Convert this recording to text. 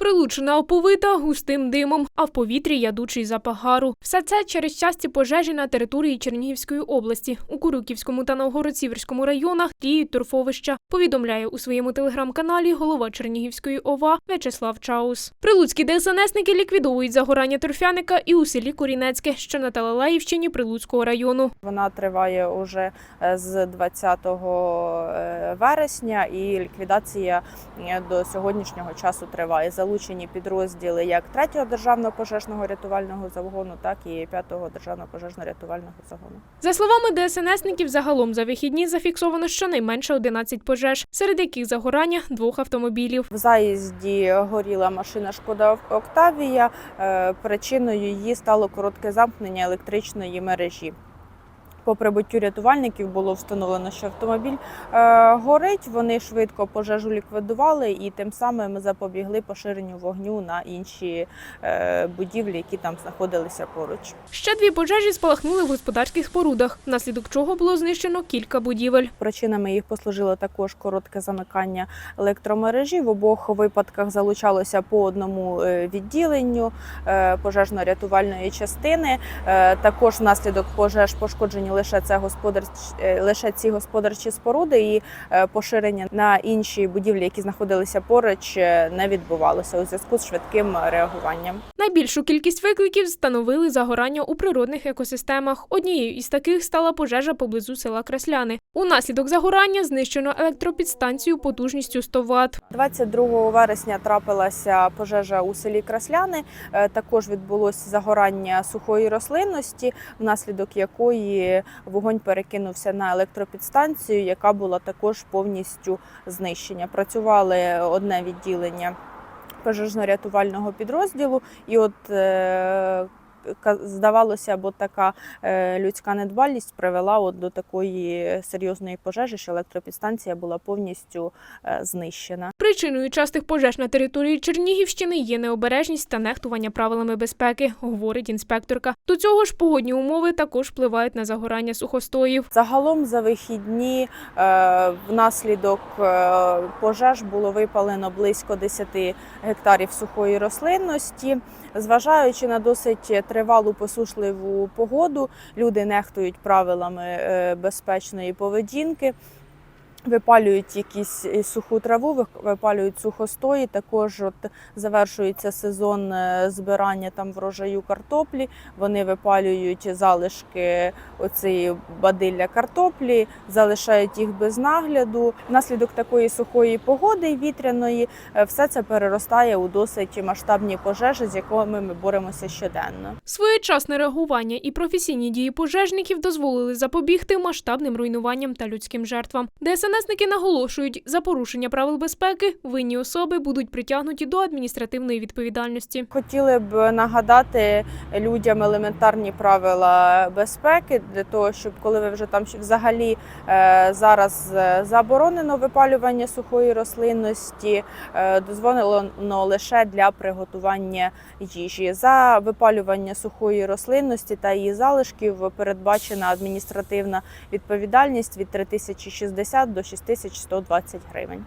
Прилучена оповита густим димом, а в повітрі ядучий запах гару. Все це через часті пожежі на території Чернігівської області. У Курюківському та Новгород-Сіверському районах діють торфовища. Повідомляє у своєму телеграм-каналі голова Чернігівської ОВА В'ячеслав Чаус. Прилуцькі ДСНСники ліквідовують загорання торфяника і у селі Корінецьке, що на Талалаївщині Прилуцького району. Вона триває уже е, з 20 е, вересня, і ліквідація е, до сьогоднішнього часу триває. Залучені підрозділи як 3-го державного пожежного рятувального загону, так і 5-го державного пожежно-рятувального загону. За словами ДСНСників, загалом за вихідні зафіксовано щонайменше 11 пожеж, серед яких загорання двох автомобілів. В заїзді горіла машина Шкода Октавія. Е, Причиною її стало коротке замкнення електричної мережі. По прибуттю рятувальників було встановлено, що автомобіль е, горить. Вони швидко пожежу ліквідували і тим самим запобігли поширенню вогню на інші е, будівлі, які там знаходилися поруч. Ще дві пожежі спалахнули в господарських спорудах, внаслідок чого було знищено кілька будівель. Причинами їх послужило також коротке замикання електромережі. В обох випадках залучалося по одному е, відділенню е, пожежно-рятувальної частини. Е, Також внаслідок пожеж пошкоджені лише це господар... е, лише ці господарчі споруди, і е, поширення на інші будівлі, які знаходилися поруч, е, не відбувалося у зв'язку з швидким реагуванням. Найбільшу кількість викликів становили загорання у природних екосистемах. Однією із таких стала пожежа поблизу села Красляни. Унаслідок загорання знищено електропідстанцію потужністю 100 Вт. 22 вересня трапилася пожежа у селі Красляни. Також відбулося загорання сухої рослинності, внаслідок якої вогонь перекинувся на електропідстанцію, яка була також повністю знищена. Працювали одне відділення пожежно-рятувального підрозділу, і от е, здавалося, бо така е, людська недбалість привела от до такої серйозної пожежі, що електропідстанція була повністю е, знищена. Причиною частих пожеж на території Чернігівщини є необережність та нехтування правилами безпеки, говорить інспекторка. До цього ж погодні умови також впливають на загорання сухостоїв. Загалом за вихідні е, внаслідок пожеж було випалено близько 10 гектарів сухої рослинності. Зважаючи на досить тривалу посушливу погоду, люди нехтують правилами е, безпечної поведінки. Випалюють якісь е, суху траву, випалюють сухостої. Також от завершується сезон е, збирання там врожаю картоплі. Вони випалюють залишки оцієї бадилля картоплі, залишають їх без нагляду. Внаслідок такої сухої погоди вітряної е, все це переростає у досить масштабні пожежі, з якими ми боремося щоденно. Своєчасне реагування і професійні дії пожежників дозволили запобігти масштабним руйнуванням та людським жертвам. ДСНСники наголошують, за порушення правил безпеки винні особи будуть притягнуті до адміністративної відповідальності. Хотіли б нагадати людям елементарні правила безпеки для того, щоб коли ви вже там взагалі е, зараз е, заборонено випалювання сухої рослинності, е, дозволено лише для приготування їжі. За випалювання сухої рослинності та її залишків передбачена адміністративна відповідальність від 3060 до 6120 гривень.